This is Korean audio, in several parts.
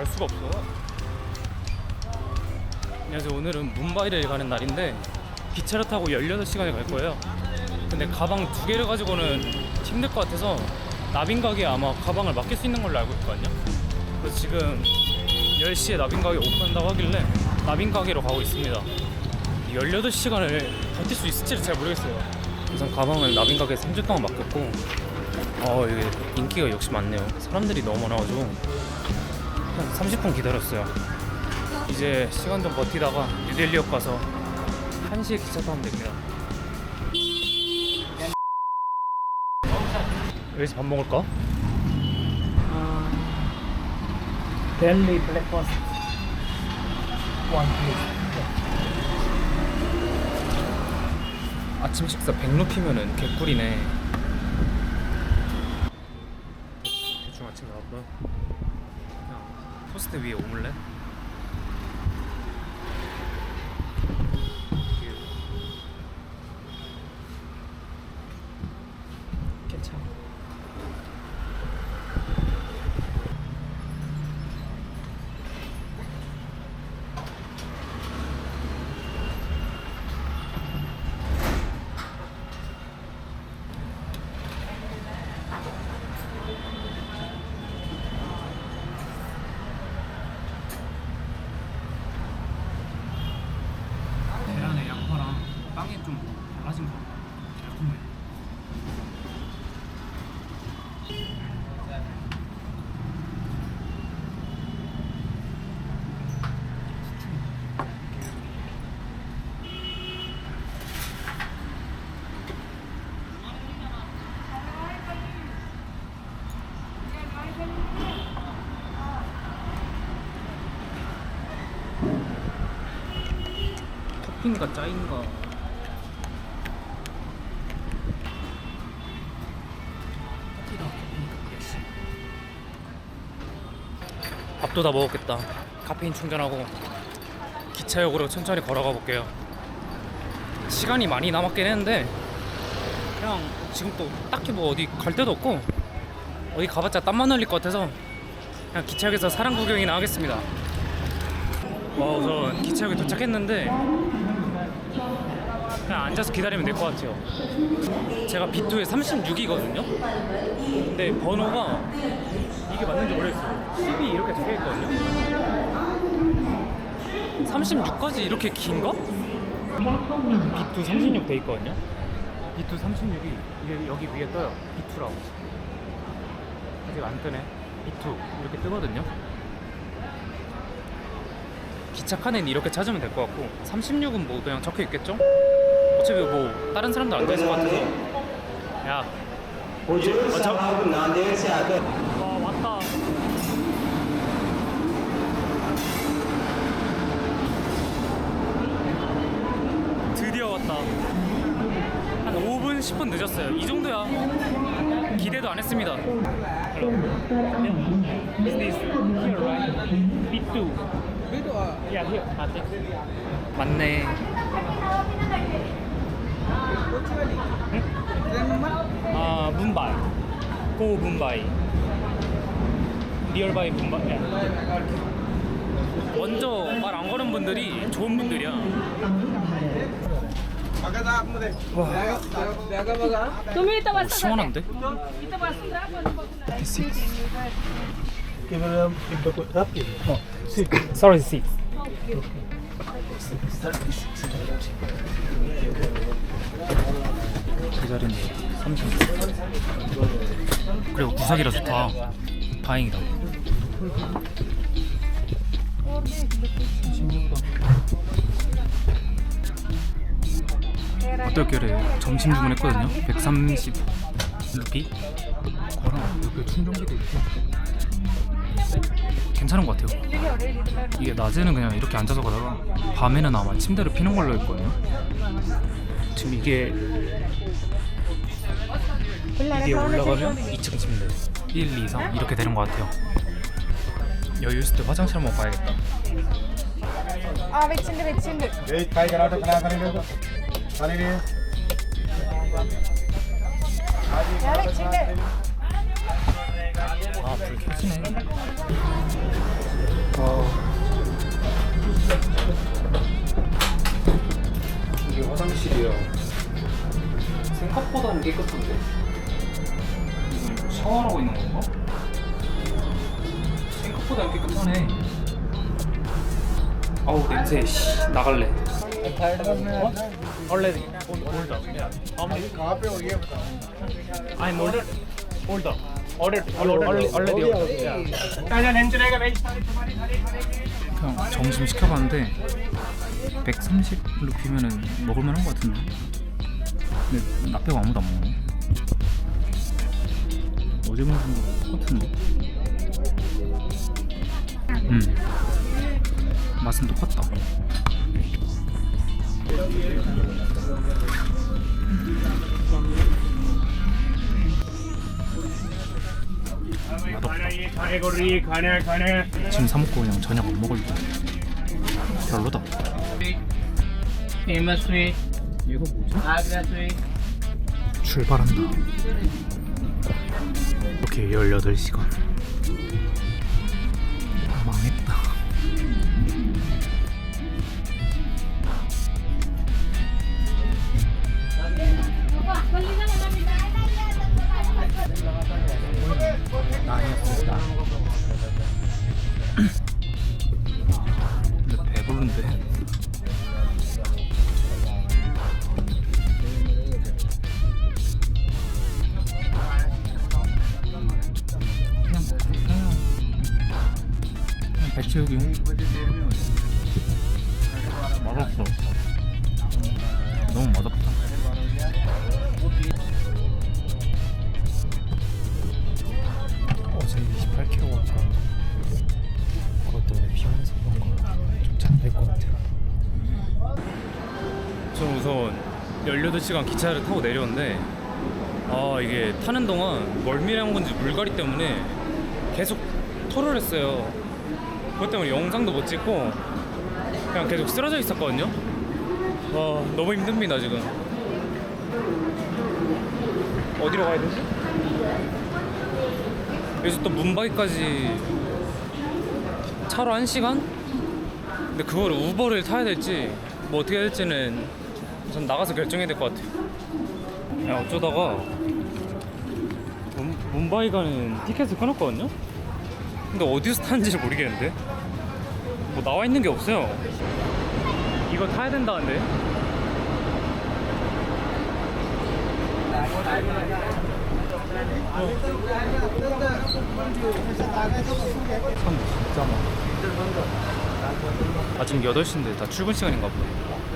갈 수가 없어. 안녕하세요. 오늘은 뭄바이를 가는 날인데 기차를 타고 18시간을 갈 거예요. 근데 가방 두 개를 가지고는 힘들 것 같아서 나빈 가게에 아마 가방을 맡길 수 있는 걸로 알고 있거든요. 그래서 지금 10시에 나빈 가게 오픈한다고 하길래 나빈 가게로 가고 있습니다. 18시간을 버틸 수 있을지를 잘 모르겠어요. 우선 가방을 나빈 가게에 3주 동안 맡겼고 어 이게 인기가 역시 많네요. 사람들이 너무 많아가지고 한 30분 기다렸어요. 이제 시간 좀 버티다가 뉴델리역 가서 1시에 기차 타면 됩니다. 여기서 밥 먹을까? 델리 블랙버스트 원 플리즈 아침 식사 100루피면은 개꿀이네. 대충 아침 나왔고요. 토스트 위에 오믈렛. 괜찮아 계란의 양파랑 빵이 좀 달라진 거 같아. 달콤해. 토핑과 짜인가 밥도 다 먹었겠다. 카페인 충전하고 기차역으로 천천히 걸어가 볼게요. 시간이 많이 남았긴 했는데 그냥 지금 또 딱히 뭐 어디 갈 데도 없고 어디 가봤자 땀만 흘릴 것 같아서 그냥 기차역에서 사람 구경이나 하겠습니다. 와 우선 기차역에 도착했는데 그냥 앉아서 기다리면 될 것 같아요. 제가 B2에 36이거든요. 근데 번호가 이게 맞는지 모르겠어요. 10이 이렇게 적혀 있거든요. 36까지 이렇게 긴가? B2 36 돼 있거든요. B2 36이 이게 여기 위에 떠요. B2라고. 아직 안 뜨네. B2 이렇게 뜨거든요. 기차 칸엔 이렇게 찾으면 될 것 같고 36은 뭐 그냥 적혀 있겠죠? 어차피 뭐 다른 사람도 안 되는 것 같아서. 야. 어차... 와한 5분 10분 늦었어요. 이 정도야. 기대도 안 했습니다. Yeah, here. I think. 맞네. 응? 아, 문바이. 고 문바이. 리얼바이 문바이. 먼저 말 안 거는 분들이 좋은 분들이야. 와, 좀 이따 봤어. 시원한데? 이따 봤어. 36. 기다리네. 30. 그리고 구사기라 좋다. 다행이다. 8결에 점심 주문했거든요. 130 루피. 거랑 옆에 충전기도 있고. 괜찮은 것 같아요. 이게 낮에는 그냥 이렇게 앉아서 가다가 밤에는 아마 침대를 피는 걸로 했거든요. 지금 이게 이게 올라가면 2층 침대 1, 2, 3 이렇게 되는 것 같아요. 여유 있을 때 화장실 한번 가야겠다. 아, 침대 침대? 왜 빨간 아도 하나 가는 거? 가는 거? 너무 깨끗한데? 이거 샤워하고 있는 건가? 생각보다 깨끗하네. 아우 냄새 씨 나갈래. Already. Hold, hold up. Yeah. How much? I'm ordered. Hold up. Ordered. Already. Already. Already. 그냥 점심 시켜봤는데 130 루피면은 먹을만한 것 같은데. 근데 나 빼고 아무도 안 먹네. 어제 먹은 거 똑같은데? 음. 맛은 똑같다. 맛없다. 지금 사먹고 그냥 저녁 안 먹을 때. 별로다. Famous 이거 뭐지? 아, 출발한다. 이렇게 18시간. 18시간 기차를 타고 내려온데 아 이게 타는 동안 멀미한 건지 물갈이 때문에 계속 토를 했어요 그것 때문에 영상도 못 찍고 그냥 계속 쓰러져 있었거든요 와 너무 힘듭니다 지금 어디로 가야 되지? 여기서 또 문바이까지 차로 1시간? 근데 그걸 우버를 타야 될지 뭐 어떻게 해야 될지는 전 나가서 결정해야 될 것 같아요. 야 어쩌다가 문, 문바이 가는 티켓을 끊었거든요? 근데 어디서 타는지 모르겠는데? 뭐 나와 있는 게 없어요. 이거 타야 된다는데? 많아. 아침 8시인데 다 출근 시간인가 보네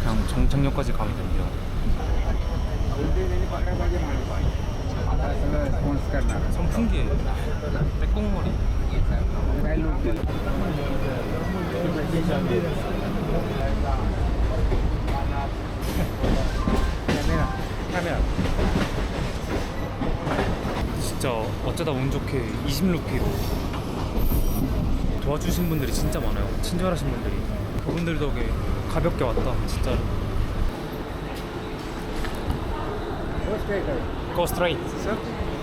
그냥 정착역까지 가면 됩니다. 선풍기. 빼꽁머리? 진짜 어쩌다 운 좋게 20루피로 도와주신 분들이 진짜 많아요. 친절하신 분들이. 그분들 덕에 가볍게 왔다 진짜로 Go straight ahead. Go straight Sir,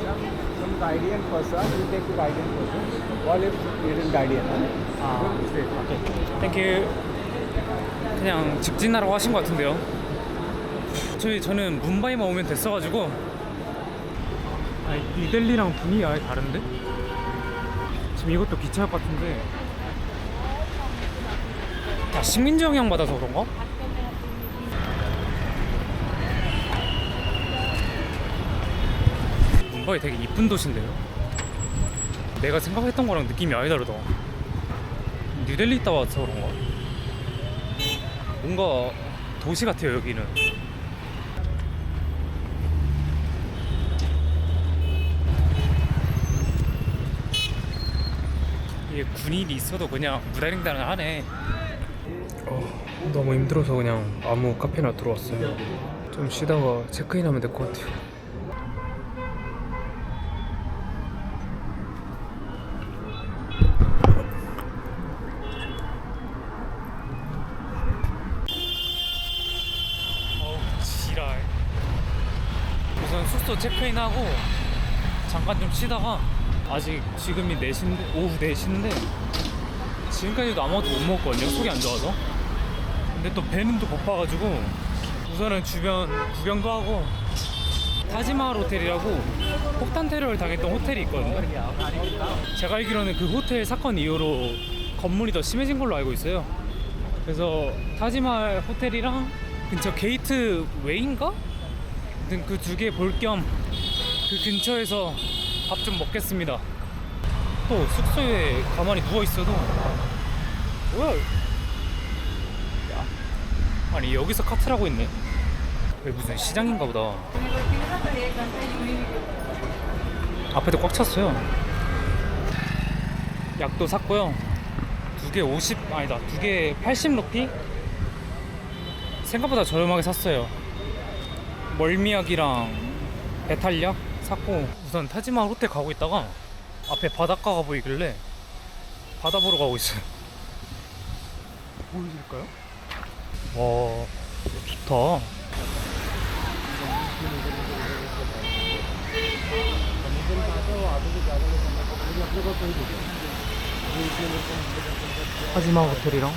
some, some Guidean person, you take the Guidean person. All is hidden Guidean. Ah. Go straight. 오케이 땡큐 그냥 직진하라고 하신 것 같은데요 저희 저는 문바이만 오면 됐어가지고 아, 이델리랑 분위기 아예 다른데? 지금 이것도 기차역 같은데 다 식민지 영향 받아서 그런가? 문바이 되게 이쁜 도시인데요 내가 생각했던 거랑 느낌이 아예 다르다 뉴델리 있다 와서 그런가? 뭔가 도시 같아요 여기는 이게 군인이 있어도 그냥 무단횡단을 하네 어, 너무 힘들어서 그냥 아무 카페나 들어왔어요. 좀 쉬다가 체크인하면 될 것 같아요. 우선 숙소 체크인하고 잠깐 좀 쉬다가 아직 지금이 4시인데 오후 4시인데 지금까지도 아무것도 못 먹었거든요 속이 안 좋아서 근데 또 배는 또 고파가지고 우선은 주변 구경도 하고 타지마할 호텔이라고 폭탄 테러를 당했던 호텔이 있거든요 제가 알기로는 그 호텔 사건 이후로 건물이 더 심해진 걸로 알고 있어요 그래서 타지마할 호텔이랑 근처 게이트? 아무튼 그두 개 볼 겸 그 근처에서 밥 좀 먹겠습니다. 또 숙소에 가만히 누워 있어도 뭐야? 야. 아니 여기서 카트를 하고 있네. 여기 무슨 시장인가 보다. 앞에도 꽉 찼어요. 약도 샀고요. 두 개 50, 아니다. 두 개 80 루피? 생각보다 저렴하게 샀어요. 멀미약이랑 배탈약 샀고 우선 타지마할 호텔 가고 있다가 앞에 바닷가가 보이길래 바다 보러 가고 있어요. 보여줄까요? 와 좋다. 타지마할 호텔이랑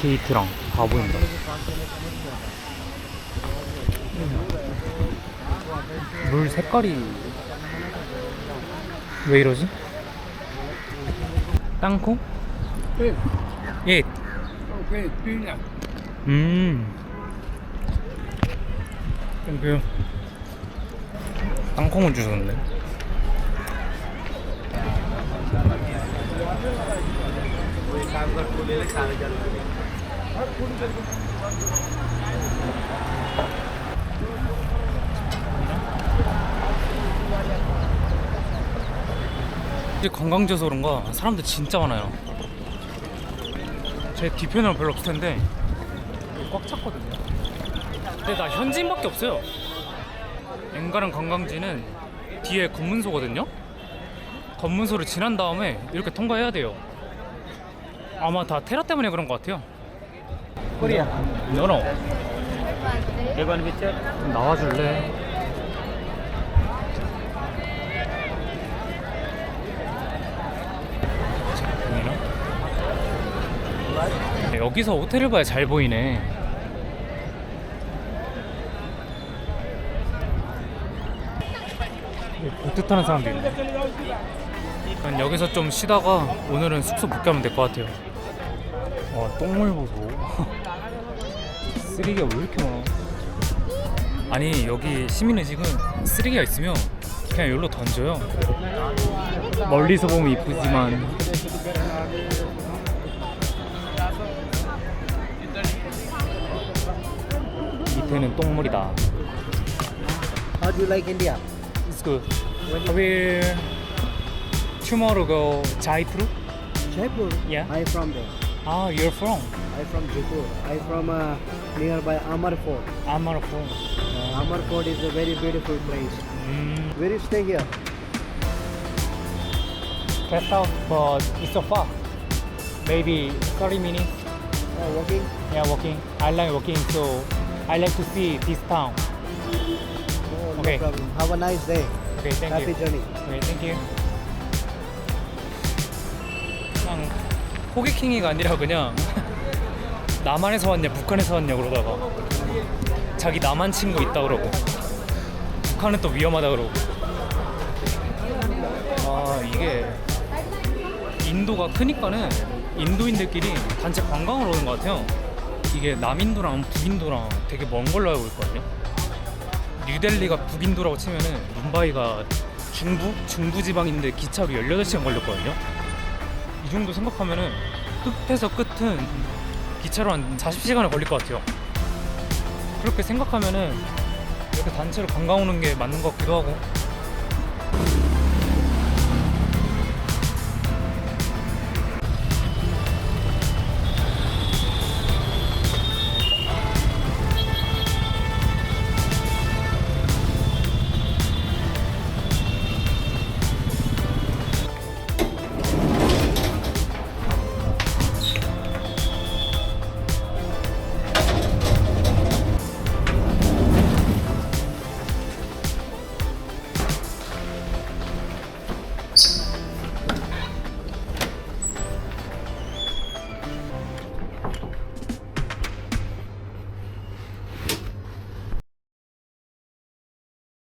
게이트랑 다 보인다. 물 색깔이 왜 이러지? 땅콩? 예. Okay, pinya. 음. 땡큐. 땅콩을 주셨네. 이제 관광지여서 그런가 사람들 진짜 많아요. 제 뒤편은 별로 없을 텐데 꽉 찼거든요. 근데 나 현지인밖에 없어요. 엥가랑 관광지는 뒤에 검문소거든요. 검문소를 지난 다음에 이렇게 통과해야 돼요. 아마 다 테라 때문에 그런 것 같아요. 너너 Evan Picture. 좀 나와줄래? 보이나? 네, 여기서 호텔을 봐야 잘 보이네. 타는 사람도 있네. 그럼 여기서 좀 쉬다가 오늘은 숙소 복귀하면 될 것 같아요. 와, 똥물 보소. 쓰레기가 왜 이렇게 많아? 아니 여기 시민의식은 쓰레기가 있으면 그냥 여기로 던져요 멀리서 보면 이쁘지만 밑에는 똥물이다 How do you like India? It's good We'll tomorrow go Jaipur Jaipur. Yeah. I from there. Ah, you're from I from Jaipur. I from uh, nearby Amar Fort. Amar from Uh, Amar Fort is a very beautiful place. 음, Where you stay here? guest house but it's so far maybe 30 minutes Uh, walking. Yeah, walking. I like walking, so I like to see this town. Oh, Okay. No problem. Have a nice day. Okay, thank Happy you. journey. Okay, thank you. 그냥 호객행위가 아니라 그냥 남한에서 왔냐 북한에서 왔냐 그러다가 자기 남한 친구 있다 그러고 북한은 또 위험하다 그러고 아 이게 인도가 크니까는 인도인들끼리 단체 관광을 오는 것 같아요 이게 남인도랑 북인도랑 되게 먼 걸로 알고 있거든요 뉴델리가 북인도라고 치면은 뭄바이가 중부? 중부 지방인데 기차로 18시간 걸렸거든요. 이 정도 생각하면은 끝에서 끝은 기차로 한 40시간을 걸릴 것 같아요. 그렇게 생각하면은 이렇게 단체로 관광 오는 게 맞는 것 같기도 하고